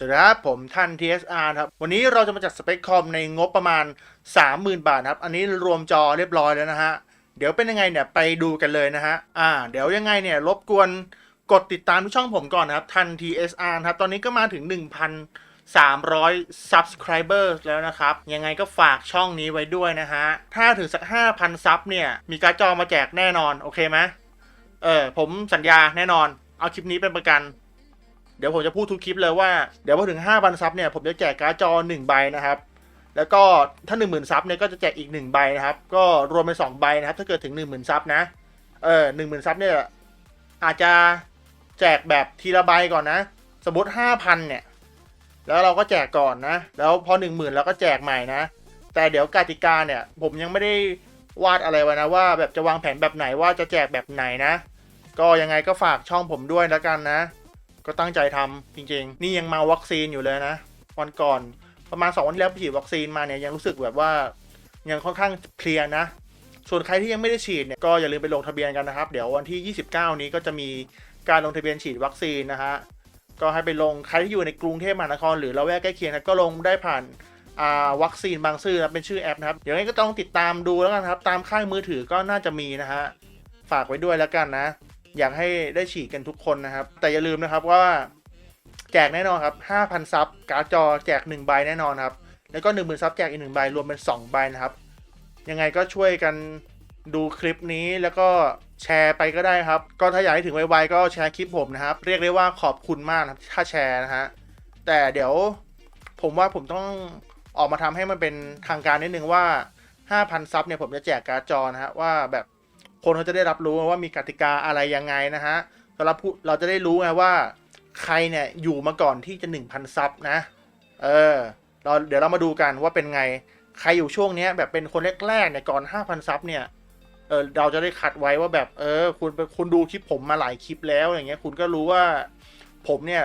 สวัสดีครับ ผมท่าน TSR ครับ วันนี้เราจะมาจัดสเปคคอมในงบประมาณ 30,000 บาทครับ อันนี้รวมจอเรียบร้อยแล้วนะฮะ เดี๋ยวเป็นยังไงเนี่ย ไปดูกันเลยนะฮะ อ่า เดี๋ยวยังไงเนี่ย รบกวนกดติดตามที่ช่องผมก่อนนะครับ ทัน TSR ครับ ตอนนี้ก็มาถึง 1,300 subscriber แล้วนะครับ ยังไงก็ฝากช่องนี้ไว้ด้วยนะฮะ ถ้าถึงสัก 5,000 ซับเนี่ย มีการ์ดจอมาแจกแน่นอน โอเคไหมเออ ผมสัญญาแน่นอน เอาคลิปนี้เป็นประกัน เดี๋ยวผมจะพูดทุกคลิปเลยว่าเดี๋ยวพอถึง 5,000 ซับเนี่ยผมจะแจกการ์ดจอ 1 ใบนะครับ แล้วก็ถ้า 10,000 ซับเนี่ยก็จะแจกอีก 1 ใบนะครับ ก็รวมเป็น 2 ใบนะครับ ถ้าเกิดถึง 10,000 ซับนะ เออ10,000 ซับเนี่ยอาจจะแจกแบบทีละใบก่อนนะ สมมติ 5,000 เนี่ย แล้วเราก็แจกก่อนนะ แล้วพอ 10,000แล้วก็แจกใหม่นะ แต่เดี๋ยวกติกาเนี่ยผมยังไม่ได้วาดอะไรไว้นะว่าแบบจะวางแผนแบบไหนว่าจะแจกแบบไหนนะ ก็ยังไงก็ฝากช่องผมด้วยแล้วกันนะ ก็ตั้งใจทำจริงๆ นี่ยังมาวัคซีนอยู่เลยนะ วันก่อนประมาณ 2 วันที่แล้วฉีดวัคซีนมาเนี่ยยังรู้สึกแบบว่ายังค่อนข้างเพลียนะ ส่วนใครที่ยังไม่ได้ฉีดเนี่ยก็อย่าลืมไปลงทะเบียนกันนะครับ เดี๋ยววันที่ 29 นี้ก็จะมีการลงทะเบียนฉีดวัคซีนนะฮะก็ให้ไปลงใครที่อยู่ในกรุงเทพมหานครหรือละแวกใกล้เคียงนะก็ลงได้ผ่านาวัคซีนบางซื่อนะเป็นชื่อแอปนะครับเดี๋ยวนี้ก็ต้องติดตามดูแล้วกันครับ ตามค่ายมือถือก็น่าจะมีนะฮะฝากไว้ด้วยแล้วกันนะ อยากให้ได้ฉีดกันทุกคนนะครับ แต่อย่าลืมนะครับว่าแจกแน่นอนครับ 5,000 ซับ การ์ดจอแจก 1 ใบแน่นอนครับ แล้วก็ 10,000 ซับแจกอีก 1 ใบ รวมเป็น 2 ใบนะครับ ยังไงก็ช่วยกันดูคลิปนี้แล้วก็แชร์ไปก็ได้ครับ ก็ถ้าอยากให้ถึงไวๆก็แชร์คลิปผมนะครับ เรียกได้ว่าขอบคุณมากครับถ้าแชร์นะฮะ แต่เดี๋ยวผมว่าผมต้องออกมาทำให้มันเป็นทางการนิดนึงว่า 5,000 ซับเนี่ยผมจะแจกการ์ดจอนะฮะว่าแบบ คนเขาจะได้รับรู้ว่ามีกติกาอะไรยังไงนะฮะสำหรับเราจะได้รู้ไงว่า ใครเนี่ยอยู่มาก่อนที่จะ 1,000 ซับนะ เออเราเดี๋ยวเรามาดูกันว่าเป็นไง ใครอยู่ช่วงนี้แบบเป็นคนแรกๆเนี่ยก่อน 5,000 ซับเนี่ย เออเราจะได้คัดไว้ว่าแบบเออ คุณคุณดูคลิปผมมาหลายคลิปแล้วอย่างเงี้ยคุณก็รู้ว่าผมเนี่ย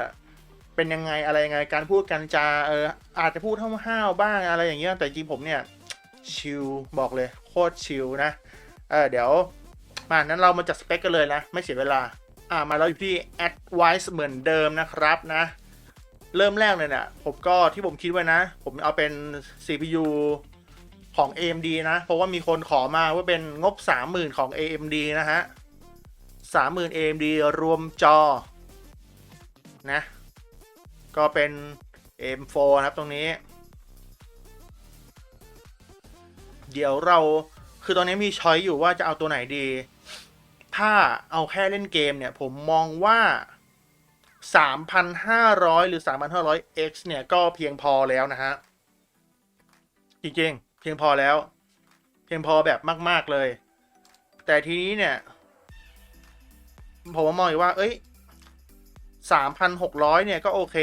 เป็นยังไงอะไรยังไงการพูดกันจาเอออาจจะพูดห้าวๆบ้างอะไรอย่างเงี้ยแต่จริงผมเนี่ยชิลบอกเลยโคตรชิลนะ เออเดี๋ยว มานั้นเรามาจัดสเปคกันเลยนะ ไม่เสียเวลา อ่ามาเราอยู่ที่ Advice เหมือนเดิมนะครับนะ เริ่มแรกเลยเนี่ยผมก็ที่ผมคิดไว้นะ ผมเอาเป็น CPU ของ AMD นะ เพราะว่ามีคนขอมาว่าเป็นงบ 30,000 ของ AMD นะฮะ 30,000 AMD รวมจอ นะ ก็เป็น M4 นะครับตรงนี้ เดี๋ยวเราคือตอนนี้มีช้อยอยู่ว่าจะเอาตัวไหนดี ถ้าเอาแค่เล่นเกมเนี่ย ผมมองว่า 3,500 หรือ 3,500 X เนี่ย ก็เพียงพอแล้วนะฮะ จริงๆ เพียงพอแล้ว เพียงพอแบบมาก ๆ เลย แต่ทีนี้เนี่ย ผมมองอีกว่า เอ้ย 3,600 เนี่ยก็โอเค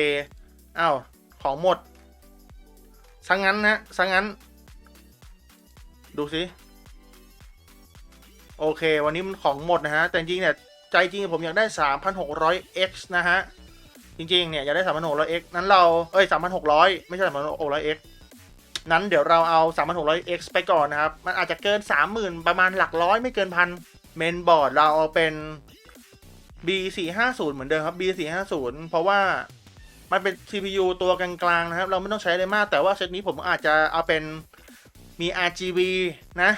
อ้าว ของหมดสังงั้นนะสังงั้น ดูสิ โอเค วันนี้มันของหมดนะฮะ แต่จริงเนี่ย ใจจริงผมอยากได้ 3,600x นะฮะ จริงๆเนี่ย อยากได้ 3,600x นั้นเรา เอ้ย 3,600 ไม่ใช่ 3,600x นั้นเดี๋ยวเราเอา 3,600x ไปก่อนนะครับ มันอาจจะเกิน 30,000 ประมาณหลักร้อยไม่เกินพันเมนบอร์ดเราเอาเป็น B450 เหมือนเดิมครับ B450 เพราะว่ามันเป็น CPU ตัวกลางๆนะครับ เราไม่ต้องใช้อะไรมาก แต่ว่าเซตนี้ผมอาจจะเอาเป็นมี RGB นะ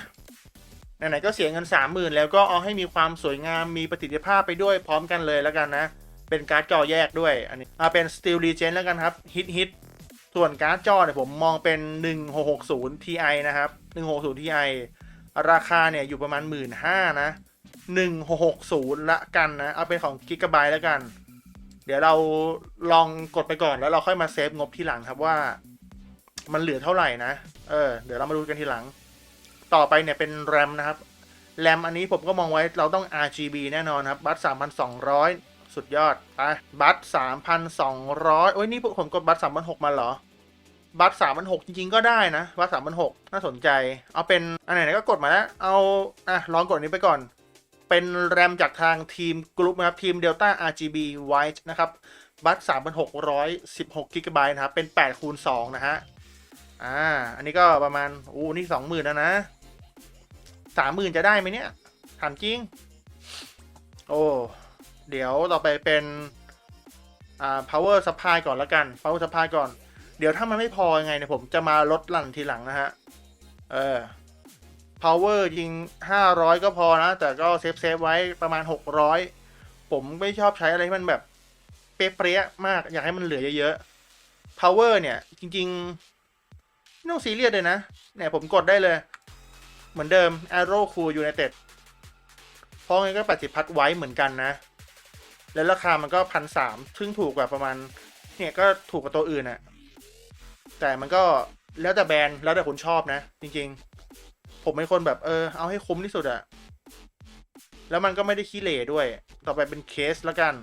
ไหนๆก็เสียเงิน 30,000 แล้วก็เอาให้มีความสวยงามมีประสิทธิภาพไปด้วยพร้อมกันเลยแล้วกันนะ เป็นการ์ดจอแยกด้วยอันนี้เอาเป็น Steel Legend แล้วกันครับฮิตฮิตส่วนการ์ดจอเนี่ยผมมองเป็น 1660 Ti นะครับ 1660 Ti ราคาเนี่ยอยู่ประมาณ 1 5ื่นนะ 1660 ละกันนะ เอาเป็นของ Gigabyte แล้วกัน เดี๋ยวเราลองกดไปก่อนแล้วเราค่อยมาเซฟงบทีหลังครับว่า มันเหลือเท่าไหร่นะ เออ เดี๋ยวเรามาดูกันทีหลัง ต่อไปเนี่ยเป็นแรมนะครับแรมอันนี้ผมก็มองไว้เราต้อง RGB แน่นอนครับ บัต3,200 สุดยอดไปบัต3,200 โอ้ยนี่ผมกดบัต3,600 มาเหรอ บัต3,600 จริงๆ ก็ได้นะ บัต3,600 น่าสนใจ เอาเป็น อันไหนๆก็กดมาแล้ว เอา อะ ลองกดอันนี้ไปก่อน เป็นแรมจากทางทีมกรุ๊ปนะครับ ทีม Delta RGB White นะครับ บัต3,616 GB นะครับ เป็น8คูณ2นะฮะ อ่า อันนี้ก็ประมาณ อู้นี่สองหมื่นแล้วนะ สามหมื่นจะได้ไหมเนี่ย ถามจริง โอ้ เดี๋ยวต่อไปเป็นอ่า power supply ก่อนละกัน power supply ก่อน เดี๋ยวถ้ามันไม่พอยังไงเนี่ยผมจะมาลดหลั่นทีหลังนะฮะ เออ power ยิง 500 ก็พอนะ แต่ก็เซฟเซฟไว้ประมาณ 600 ผมไม่ชอบใช้อะไรที่มันแบบ เป๊ะๆมาก อยากให้มันเหลือเยอะๆ power เนี่ย จริงๆไม่ต้องซีเรียสเลยนะ เนี่ยผมกดได้เลย เหมือนเดิม arrow cool united เพราะงั้นก็80พัดไว้เหมือนกันนะ แล้วราคามันก็พันสามซึ่งถูกกว่าประมาณ เนี่ยก็ถูกกว่าตัวอื่นอะแต่มันก็แล้วแต่แบรนด์แล้วแต่คนชอบนะ จริงๆ ผมเป็นคนแบบเออเอาให้คุ้มที่สุดอะแล้วมันก็ไม่ได้ขี้เหร่ด้วย ต่อไปเป็นเคสแล้วกัน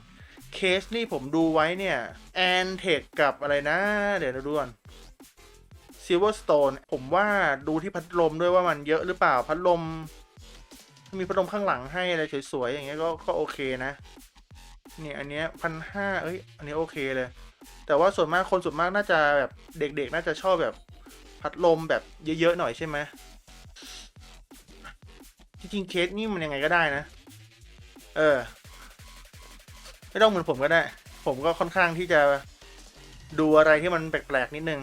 เคสนี่ผมดูไว้เนี่ยแอนเทคกับอะไรนะ เดี๋ยวเราดูก่อน ซิลเวอร์สโตนผมว่าดูที่พัดลมด้วยว่ามันเยอะหรือเปล่าพัดลม มีพัดลมข้างหลังให้อะไรสวยๆอย่างเงี้ยก็ก็โอเคนะเนี่ยอันเนี้ยพันห้าเอ้ยอันนี้โอเคเลย แต่ว่าส่วนมากคนส่วนมากน่าจะแบบเด็กๆ น่าจะชอบแบบพัดลมแบบเยอะๆหน่อยใช่ไหมจริงๆเคสนี่มันยังไงก็ได้นะ เออ ไม่ต้องเหมือนผมก็ได้ ผมก็ค่อนข้างที่จะดูอะไรที่มันแปลกๆนิดนึง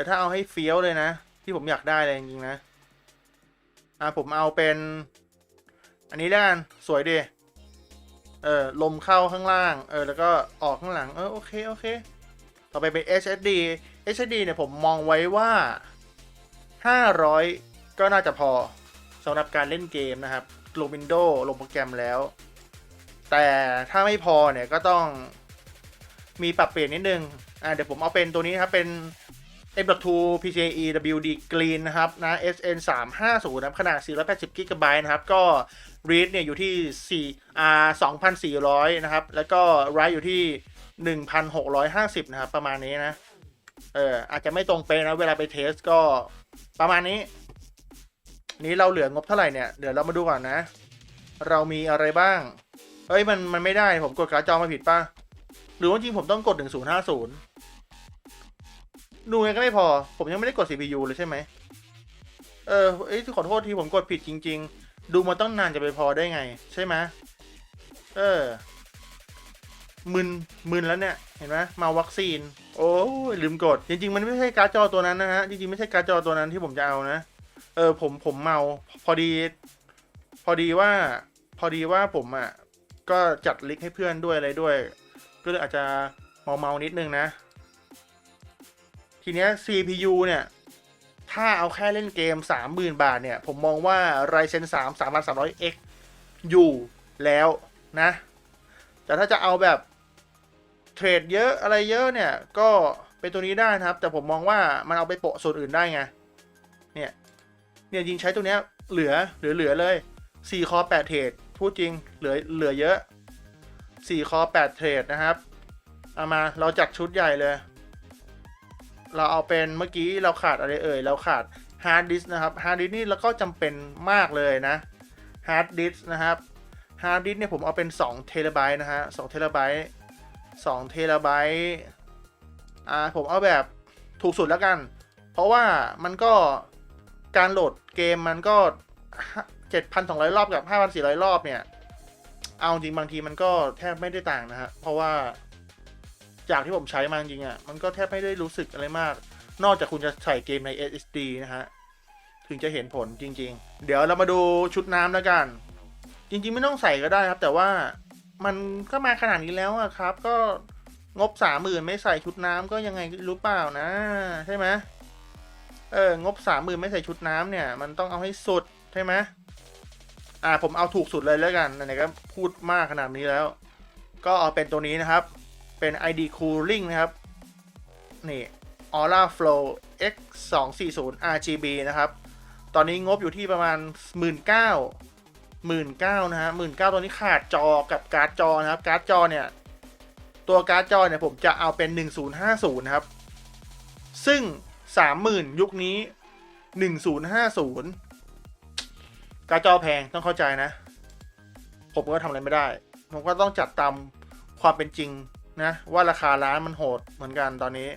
แต่ถ้าเอาให้เฟี้ยวเลยนะ ที่ผมอยากได้เลยจริงๆนะ อ่าผมเอาเป็น อันนี้แล้วกันสวยดีเออลมเข้าข้างล่าง เออ แล้วก็ออกข้างหลัง เออ โอเค โอเค ต่อไปเป็น HSD HSD เนี่ยผมมองไว้ว่า 500 ก็น่าจะพอสำหรับการเล่นเกมนะครับลง Windows ลงโปรแกรมแล้ว แต่ถ้าไม่พอเนี่ยก็ต้องมีปรับเปลี่ยนนิดนึง อ่าเดี๋ยวผมเอาเป็นตัวนี้ครับ เป็น M.2 PCIe WD Green นะครับนะ SN 3 5 0นะครับขนาด 480 GB นะครับ ก็ read เนี่ยอยู่ที่ 4 R 2,400 นะครับ แล้วก็ write อยู่ที่ 1,650 นะครับ ประมาณนี้นะ เอออาจจะไม่ตรงเป๊ะนะ เวลาไปเทสก็ประมาณนี้ นี้เราเหลืองบเท่าไหร่เนี่ย เดี๋ยวเรามาดูก่อนนะ เรามีอะไรบ้าง เอ้ย มันมันไม่ได้ผมกดการ์ดจอมาผิดป่ะ หรือว่าจริงผมต้องกด 1050 ดูไงก็ไม่พอ ผมยังไม่ได้กด CPU เลยใช่ไหม เออเอ้ยขอโทษทีผมกดผิดจริง ๆ ดูมาตั้งนานจะไปพอได้ไง ใช่ไหมเออมึนมึนแล้วเนี่ย เห็นไหมมาวัคซีน โอ้ยลืมกด จริง ๆ มันไม่ใช่การ์ดจอตัวนั้นนะฮะ จริง ๆ ไม่ใช่การ์ดจอตัวนั้นที่ผมจะเอานะ เออ ผมผมเมา พอดี พอดีว่า พอดีว่าผมอะ ก็จัดลิกให้เพื่อนด้วยอะไรด้วย ก็เลยอาจจะเมาเมานิดนึงนะ ทีเนี้ย CPU เนี่ยถ้าเอาแค่เล่นเกม 30,000 บาทเนี่ย ผมมองว่า Ryzen 3 3300X อยู่แล้วนะ แต่ถ้าจะเอาแบบเทรดเยอะอะไรเยอะเนี่ย ก็เป็นตัวนี้ได้นะครับ แต่ผมมองว่ามันเอาไปโปะส่วนอื่นได้ไง เนี่ย เนี่ยยิงใช้ตัวเนี้ยเหลือเหลือเหลือเลย 4 คอ 8 เทรดพูดจริงเหลือเหลือเยอะ 4 คอ 8 เทรดนะครับ เอามาเราจัดชุดใหญ่เลย เราเอาเป็นเมื่อกี้เราขาดอะไรเอ่ยเราขาดฮาร์ดดิสนะครับฮาร์ดดิสนี่แล้วก็จำเป็นมากเลยนะฮาร์ดดิสนะครับฮาร์ดดิสเนี่ยผมเอาเป็น2เทราไบต์นะฮะ2เทราไบต์2เทราไบต์อ่าผมเอาแบบถูกสุดแล้วกัน เพราะว่ามันก็การโหลดเกมมันก็ 7,200 รอบกับ 5,400 รอบเนี่ย เอาจริงบางทีมันก็แทบไม่ได้ต่างนะฮะเพราะว่า จากที่ผมใช้มาจริงๆอะ มันก็แทบไม่ได้รู้สึกอะไรมาก นอกจากคุณจะใส่เกมใน SSD นะฮะ ถึงจะเห็นผลจริง ๆ เดี๋ยวเรามาดูชุดน้ำแล้วกัน จริง ๆ ไม่ต้องใส่ก็ได้ครับ แต่ว่ามันก็มาขนาดนี้แล้วอะครับ ก็งบสามหมื่นไม่ใส่ชุดน้ำก็ยังไงรู้เปล่านะ ใช่ไหมเอองบสามหมื่นไม่ใส่ชุดน้ำเนี่ย มันต้องเอาให้สุดใช่ไหมอ่าผมเอาถูกสุดเลยแล้วกันไหนๆก็พูดมากขนาดนี้แล้ว ก็เอาเป็นตัวนี้นะครับ เป็น ID Cooling นะครับ นี่ Aura Flow X 2 4 0 RGB นะครับ ตอนนี้งบอยู่ที่ประมาณ 1 9 0 0 0 19,000นะฮะ19,000ตัวนี้ขาดจอกับการ์ดจอนะครับ การ์ดจอเนี่ย ตัวการ์ดจอเนี่ยผมจะเอาเป็น 1050นะครับ ซึ่ง 30,000 ยุคนี้ 1050 การ์ดจอแพงต้องเข้าใจนะ ผมก็ทำอะไรไม่ได้ ผมก็ต้องจัดตามความเป็นจริง นะว่าราคาร้านมันโหดเหมือนกันตอนนี้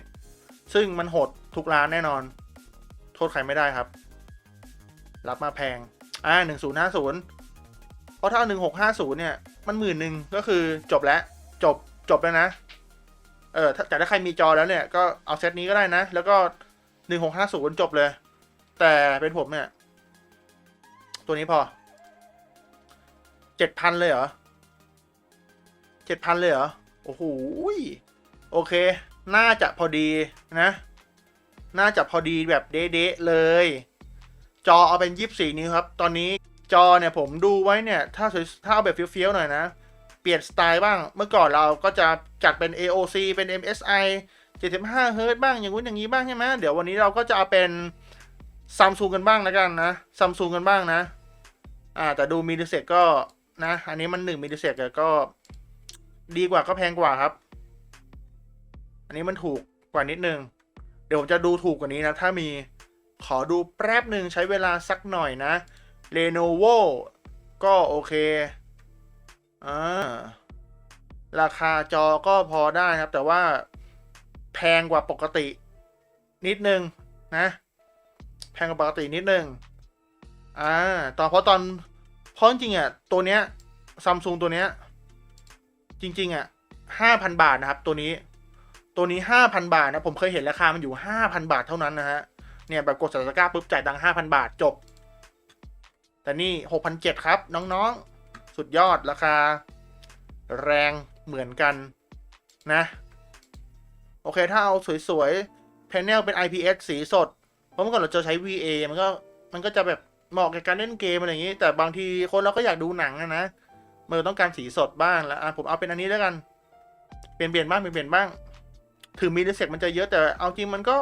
ซึ่งมันโหดทุกร้านแน่นอน โทษใครไม่ได้ครับ รับมาแพง อ่าหนึ่งศูนย์ห้าศูนย์เพราะถ้าหนึ่งหกห้าศูนย์เนี่ย มันหมื่นหนึ่งก็คือจบแล้ว จบจบแล้วนะ เออแต่ถ้าใครมีจอแล้วเนี่ย ก็เอาเซตนี้ก็ได้นะ แล้วก็หนึ่งหกห้าศูนย์จบเลย แต่เป็นผมเนี่ย ตัวนี้พอเจ็ดพันเลยเหรอเจ็ดพันเลยเหรอ โอ้โหโอเค น่าจะพอดีนะ น่าจะพอดีแบบเด๊ะๆเลย จอเอาเป็นยี่สี่นิ้วครับ ตอนนี้จอเนี่ยผมดูไว้เนี่ย ถ้าถ้าเอาแบบเฟี้ยวๆหน่อยนะ เปลี่ยนสไตล์บ้าง เมื่อก่อนเราก็จะจัดเป็น AOC เป็น MSI 75 Hz บ้าง อย่างนู้นอย่างนี้บ้างใช่ไหมเดี๋ยววันนี้เราก็จะเอาเป็นซัมซุงกันบ้างแล้วกันนะซัมซุงกันบ้างนะ อ่า แต่ดูมิลลิเซกก็นะ อันนี้มัน1มิลลิเซกก็ ดีกว่าก็แพงกว่าครับ อันนี้มันถูกกว่านิดนึง เดี๋ยวผมจะดูถูกกว่านี้นะ ถ้ามีขอดูแป๊บหนึ่งใช้เวลาสักหน่อยนะ Lenovo ก็โอเคอ่าราคาจอก็พอได้นะครับ แต่ว่าแพงกว่าปกติ นิดนึงนะ แพงกว่าปกตินิดนึงอ่าตอนเพราะตอนเพราะจริงอะตัวเนี้ยซัมซุงตัวเนี้ย จริงๆอะห้าพันบาทนะครับ ตัวนี้ ตัวนี้ห้าพันบาทนะ ผมเคยเห็นราคามันอยู่ห้าพันบาทเท่านั้นนะฮะ เนี่ยแบบกดสัตะก้าปุ๊บจ่ายตังค์ห้าพันบาทจบ แต่นี่หกพันเจ็ดครับ น้องๆ สุดยอดราคา แรงเหมือนกันนะ โอเคถ้าเอาสวยๆ แพนเนลเป็น IPS สีสด เพราะเมื่อก่อนเราจะใช้ VA มันก็มันก็จะแบบเหมาะกับการเล่นเกมอะไรอย่างนี้ แต่บางทีคนเราก็อยากดูหนังอะนะ มันต้องการสีสดบ้างแล้วอะผมเอาเป็นอันนี้แล้วกัน เปลี่ยนเปลี่ยนบ้างเปลี่ยนเปลี่ยนบ้าง ถึงมีดเซกมันจะเยอะแต่เอาจริงมันก็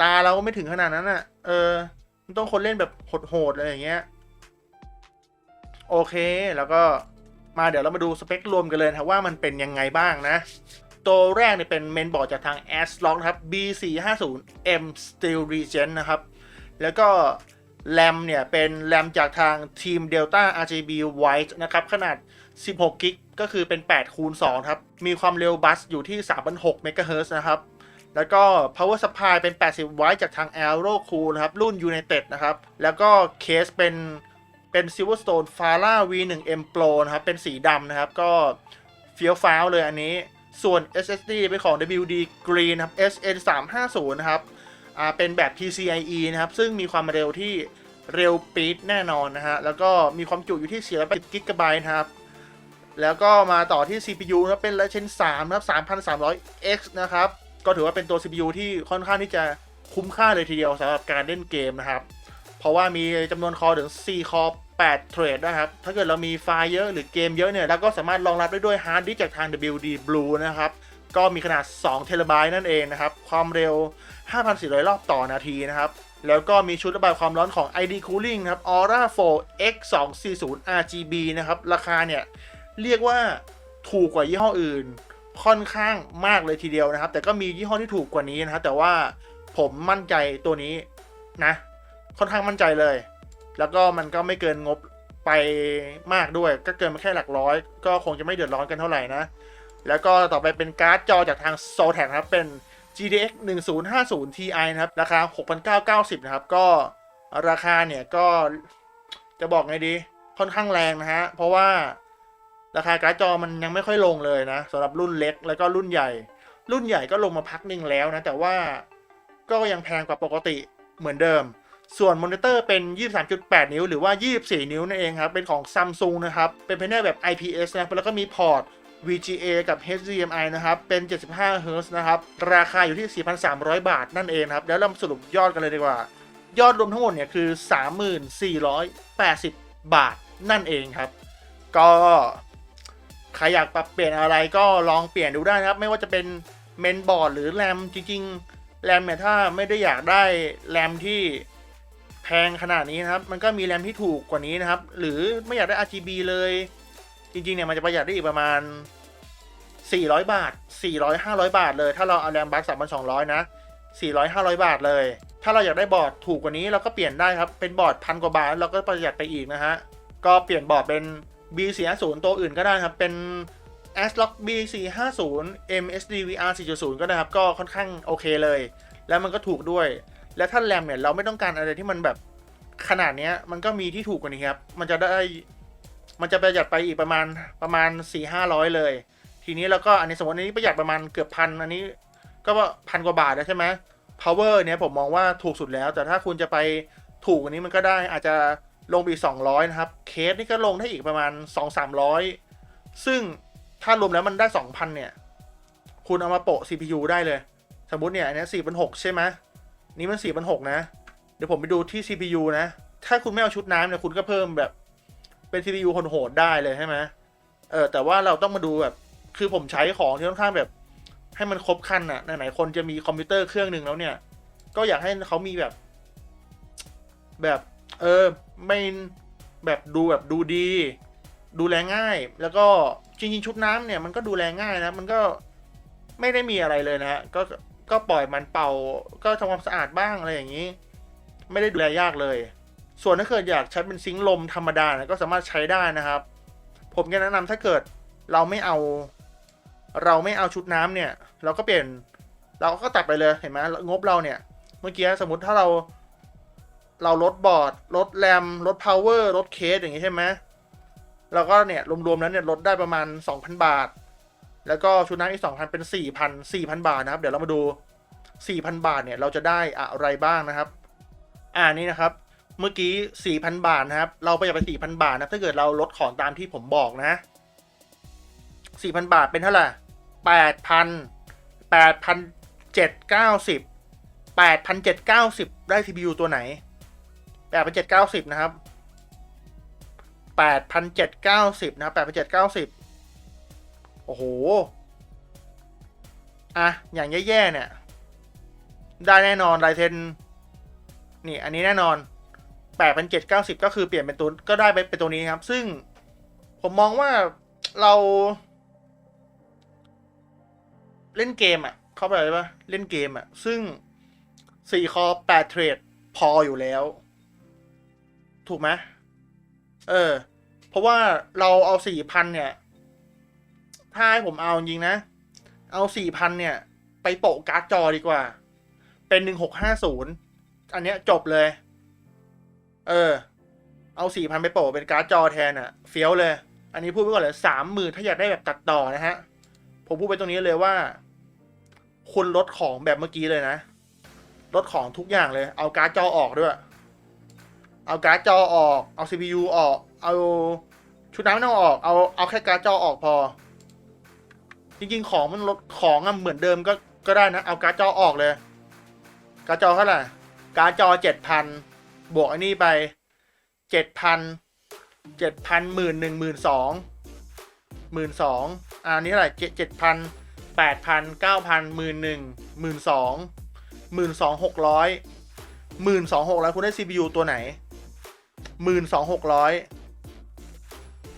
ตาเราก็ไม่ถึงขนาดนั้นอะเออ มันต้องคนเล่นแบบโหดๆอะไรอย่างเงี้ย โอเคแล้วก็มาเดี๋ยวเรามาดูสเปครวมกันเลยนะครับว่ามันเป็นยังไงบ้างนะ ตัวแรกเนี่ยเป็นเมนบอร์ดจากทาง a s l o c k นะครับ B450M Steel Regen นะครับ แล้วก็ แรมเนี่ยเป็นแรมจากทางทีม Delta RGB White นะครับ ขนาด 16กิกก็คือเป็น8คูณ2ครับ มีความเร็วบัสอยู่ที่ 3,600 MHz นะครับ แล้วก็ power supply เป็น 80 ไวต์จากทาง Aero Cool นะครับ รุ่น United นะครับ แล้วก็เคสเป็นเป็น Silverstone Fara V1M Pro นะครับ เป็นสีดำนะครับ ก็เฟี้ยวฟ้าวเลยอันนี้ ส่วน SSD เป็นของ WD Green นะครับ SN350 นะครับ เป็นแบบ PCIe นะครับ ซึ่งมีความเร็วที่เร็วปีดแน่นอนนะฮะ แล้วก็มีความจุอยู่ที่480 GB นะครับ แล้วก็มาต่อที่ CPU นะเป็น Ryzen 3นะครับ 3300X นะครับ ก็ถือว่าเป็นตัว CPU ที่ค่อนข้างที่จะคุ้มค่าเลยทีเดียวสำหรับการเล่นเกมนะครับ เพราะว่ามีจำนวนคอถึง 4 คอ 8 เทรดนะครับ ถ้าเกิดเรามีไฟล์เยอะหรือเกมเยอะเนี่ยแล้วก็สามารถรองรับได้ด้วยฮาร์ดดิสจากทาง WD Blue นะครับ ก็มีขนาด 2 เทราไบต์นั่นเองนะครับ ความเร็ว 5,400 รอบต่อนาทีนะครับ แล้วก็มีชุดระบายความร้อนของ ID Cooling ครับ Aura 4 X240 RGB นะครับ ราคาเนี่ยเรียกว่าถูกกว่ายี่ห้ออื่น ค่อนข้างมากเลยทีเดียวนะครับ แต่ก็มียี่ห้อที่ถูกกว่านี้นะครับ แต่ว่าผมมั่นใจตัวนี้นะ ค่อนข้างมั่นใจเลย แล้วก็มันก็ไม่เกินงบไปมากด้วย ก็เกินมาแค่หลักร้อย ก็คงจะไม่เดือดร้อนกันเท่าไหร่นะ แล้วก็ต่อไปเป็นการ์ดจอจากทาง s o l t a c นครับ เป็น GTX 1050 Ti นะครับ ราคา 6,990 นะครับ ก็ราคาเนี่ยก็จะบอกไงดี ค่อนข้างแรงนะฮะ เพราะว่าราคาการ์ดจอมันยังไม่ค่อยลงเลยนะสำหรับรุ่นเล็กแล้วก็รุ่นใหญ่ รุ่นใหญ่ก็ลงมาพักหนึ่งแล้วนะ แต่ว่าก็ยังแพงกว่าปกติเหมือนเดิม ส่วนมอนิเตอร์เป็น 23.8 นิ้ว หรือว่า 24 นิ้วนั่นเองครับ เป็นของ Samsung นะครับ เป็นแผนแบบ IPS นะ แล้วก็มีพอร์ต VGA กับ HDMI นะครับ เป็น 75 Hz นะครับ ราคาอยู่ที่ 4,300 บาทนั่นเองครับ แล้วเราสรุปยอดกันเลยดีกว่า ยอดรวมทั้งหมดเนี่ยคือ 3480 บาทนั่นเองครับ ก็ใครอยากปรับเปลี่ยนอะไรก็ลองเปลี่ยนดูได้นะครับ ไม่ว่าจะเป็นเมนบอร์ดหรือแรมจริงๆแรมเนี่ยถ้าไม่ได้อยากได้แรมที่แพงขนาดนี้นะครับ มันก็มีแรมที่ถูกกว่านี้นะครับ หรือไม่อยากได้ RGB เลย จริงๆเนี่ยมันจะประหยัดได้อีกประมาณ 400 บาท 400 500 บาทเลย ถ้าเราเอาแรมบัค3,200 นะ 400 500 บาทเลย ถ้าเราอยากได้บอร์ดถูกกว่านี้เราก็เปลี่ยนได้ครับ เป็นบอร์ดพันกว่าบาทเราก็ประหยัดไปอีกนะฮะ ก็เปลี่ยนบอร์ดเป็น B450 ตัวอื่นก็ได้ครับ เป็น ASRock B450 MSD VR 4.0 ก็ได้ครับ ก็ค่อนข้างโอเคเลย แล้วมันก็ถูกด้วย และถ้าแรมเนี่ยเราไม่ต้องการอะไรที่มันแบบขนาดเนี้ยมันก็มีที่ถูกกว่านี้ครับ มันจะได้ มันจะประหยัดไปอีกประมาณประมาณสี่ห้าร้อยเลย ทีนี้แล้วก็อันนี้สมมติอันนี้ประหยัดประมาณเกือบพันอันนี้ก็พันกว่าบาทแล้วใช่ไหม power เนี่ยผมมองว่าถูกสุดแล้ว แต่ถ้าคุณจะไปถูกกว่านี้มันก็ได้อาจจะลงไปสองร้อยนะครับ เคสนี่ก็ลงได้อีกประมาณสองสามร้อยซึ่งถ้ารวมแล้วมันได้สองพันเนี่ย คุณเอามาโปะ CPU ได้เลย สมมติเนี่ยอันนี้สี่พันหกใช่ไหมนี่มันสี่พันหกนะ เดี๋ยวผมไปดูที่ CPU นะ ถ้าคุณไม่เอาชุดน้ำเนี่ยคุณก็เพิ่มแบบ เป็น CPU คนโหดได้เลยใช่ไหมเออแต่ว่าเราต้องมาดูแบบ คือผมใช้ของที่ค่อนข้างแบบ ให้มันครบคันอะไหนๆคนจะมีคอมพิวเตอร์เครื่องหนึ่งแล้วเนี่ย ก็อยากให้เขามีแบบ แบบ เออไม่แบบดูแบบดูดี ดูแลง่าย แล้วก็จริงๆชุดน้ำเนี่ยมันก็ดูแลง่ายนะ มันก็ไม่ได้มีอะไรเลยนะก็ก็ปล่อยมันเป่า ก็ทำความสะอาดบ้างอะไรอย่างนี้ ไม่ได้ดูแลยากเลย ส่วนถ้าเกิดอยากใช้เป็นซิงค์ลมธรรมดานะก็สามารถใช้ได้นะครับ ผมก็แนะนำถ้าเกิดเราไม่เอา เราไม่เอาชุดน้ำเนี่ย เราก็เปลี่ยนเราก็ตัดไปเลยเห็นไหมงบเราเนี่ย เมื่อกี้สมมติถ้าเรา เราลดบอร์ดลดแรมลดพาวเวอร์ลดเคสอย่างนี้ใช่ไหมเราก็เนี่ยรวมๆแล้วเนี่ยลดได้ประมาณ 2,000 บาท แล้วก็ชุดน้ำอีก 2,000 เป็น 4,000 4,000 บาทนะครับ เดี๋ยวเรามาดู 4,000 บาทเนี่ยเราจะได้อะไรบ้างนะครับ อ่านี่นะครับ เมื่อกี้ 4,000 บาทนะครับ เราไปจะไป 4,000 บาทนะถ้าเกิดเราลดของตามที่ผมบอกนะ 4,000 บาทเป็นเท่าไหร่ 8,000 8,790 8,790 ได้ CPU ตัวไหน 8,790 นะครับ 8,790 นะครับ 8,790 โอ้โห อะ อย่างแย่ ๆ เนี่ย ได้แน่นอนลายเทนนี่ อันนี้แน่นอน 8,790ก็คือเปลี่ยนเป็นตัวก็ได้เป็นตัวนี้ครับ ซึ่งผมมองว่าเรา เล่นเกมอะ เข้าไปเลยปะเล่นเกมอะ ซึ่ง4คอ8เทรดพออยู่แล้ว ถูกไหมเออ เพราะว่าเราเอา4,000เนี่ย ถ้าให้ผมเอาจริงนะ เอา4,000เนี่ย ไปโปะการ์ดจอดีกว่า เป็น1650อันเนี้ยจบเลย เออ เอา4,000ไปโปะเป็นการ์ดจอแทนอะเฟี้ยวเลย อันนี้พูดไว้ก่อนเลยสามหมื่นถ้าอยากได้แบบตัดต่อนะฮะ ผมพูดไปตรงนี้เลยว่าคุณลดของแบบเมื่อกี้เลยนะ ลดของทุกอย่างเลย เอาการ์ดจอออกด้วย เอาการ์ดจอออก เอา CPU ออก เอาชุดน้ำไม่ต้องออก เอาเอาแค่การ์ดจอออกพอ จริงๆของมันลดของอะเหมือนเดิมก็ก็ได้นะ เอาการ์ดจอออกเลย การ์ดจอเท่าไหร่ การ์ดจอเจ็ดพัน บวกอ้นี่ไปเจ็ดพันเจ็ดพันหมื่นหนึ่งหมื่นสองหมื่นสองอันนี้เท่าไหร่เจ็ดเจ็ดพันแปดพันเก้าพันหมื่นหนึ่งหมื่นสองหมื่นสองหกร้อยหมื่นสองหกร้อยคุณได้ CPU ตัวไหนหมื่นสองหกร้อย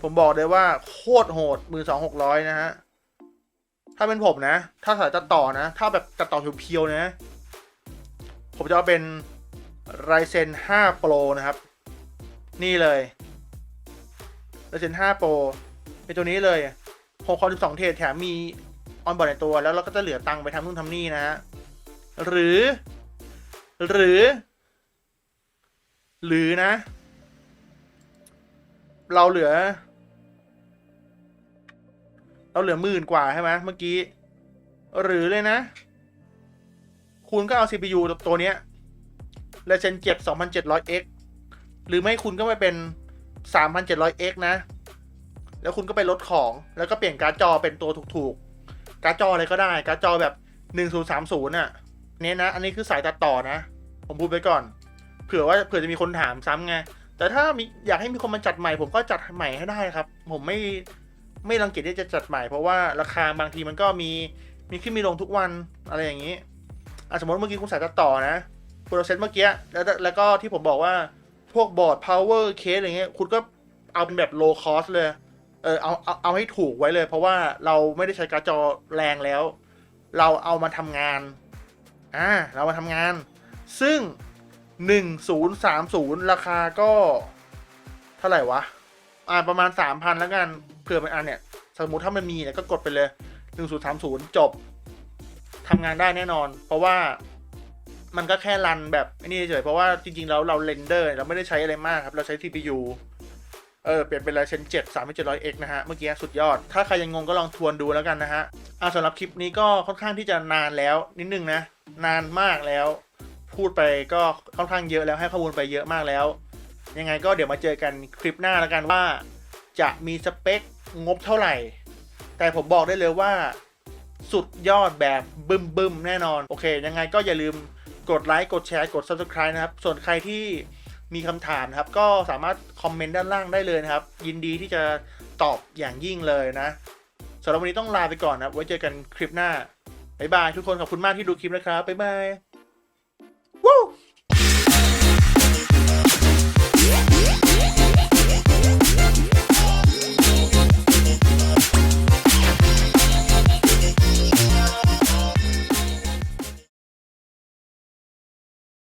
ผมบอกเลยว่าโคตรโหดหมื่นสองหกร้อยนะฮะ ถ้าเป็นผมนะ ถ้าสายตัดต่อนะ ถ้าแบบตัดต่อเพียวๆนะ ผมจะเอาเป็น Ryzen 5 Pro นะครับ นี่เลย Ryzen 5 Pro เป็นตัวนี้เลย6คอ12เทรดแถมมีออนบอร์ดในตัวแล้วเราก็จะเหลือตังค์ไปทำนู่นทำนี่นะฮะหรือ หรือ หรือนะ เราเหลือ เราเหลือหมื่นกว่าใช่ไหมเมื่อกี้ หรือเลยนะ คุณก็เอา CPU ตัวเนี้ย Ryzen 7 2700X หรือไม่คุณก็ไปเป็น 3700X นะ แล้วคุณก็ไปลดของแล้วก็เปลี่ยนการ์ดจอเป็นตัวถูกๆ การ์ดจออะไรก็ได้ การ์ดจอแบบ1030น่ะเนี้ยนะ อันนี้คือสายตัดต่อนะ ผมพูดไปก่อน เผื่อว่าเผื่อจะมีคนถามซ้ำไง แต่ถ้ามีอยากให้มีคนมาจัดใหม่ ผมก็จัดใหม่ให้ได้ครับ ผมไม่ไม่รังเกียจที่จะจัดใหม่ เพราะว่าราคาบางทีมันก็มีมีขึ้นมีลงทุกวันอะไรอย่างนี้อสมมติเมื่อกี้คุณสายตัดต่อนะ คุณเอาเซตเมื่อกี้แล้วแล้วก็ที่ผมบอกว่าพวกบอร์ด power case อะไรเงี้ยคุณก็เอาเป็นแบบ low cost เลย เออเอาเอาเอาให้ถูกไว้เลย เพราะว่าเราไม่ได้ใช้การ์ดจอแรงแล้ว เราเอามาทำงาน อ่า เรามาทำงาน ซึ่ง 1030 ราคาก็ เท่าไหร่วะ อ่าประมาณ 3,000 แล้วกันเผื่อเป็นอันเนี่ย สมมุติถ้ามันมีเนี่ยก็กดไปเลย 1030 จบทำงานได้แน่นอน เพราะว่า มันก็แค่รันแบบนี่เฉยเพราะว่าจริงๆ แล้วเราเรนเดอร์ เราไม่ได้ใช้อะไรมากครับ เราใช้ CPU เออเปลี่ยนเป็น Ryzen 7 3700X นเจ็ดร้อยนะฮะ เมื่อกี้สุดยอด ถ้าใครยังงงก็ลองทวนดูแล้วกันนะฮะอะสำหรับคลิปนี้ก็ค่อนข้างที่จะนานแล้วนิดนึงนะ นานมากแล้ว พูดไปก็ค่อนข้างเยอะแล้วให้ข้อมูลไปเยอะมากแล้ว ยังไงก็เดี๋ยวมาเจอกันคลิปหน้าแล้วกันว่า จะมีสเปคงบเท่าไหร่ แต่ผมบอกได้เลยว่า สุดยอดแบบบึมบึมๆแน่นอน โอเค ยังไงก็อย่าลืม กดไลค์กดแชร์กด Subscribe นะครับ ส่วนใครที่มีคำถามนะครับ ก็สามารถคอมเมนต์ด้านล่างได้เลยนะครับ ยินดีที่จะตอบอย่างยิ่งเลยนะสำหรับวันนี้ต้องลาไปก่อนนะครับไว้เจอกันคลิปหน้าบ๊ายบายทุกคนขอบคุณมากที่ดูคลิปนะครับบ๊ายบาย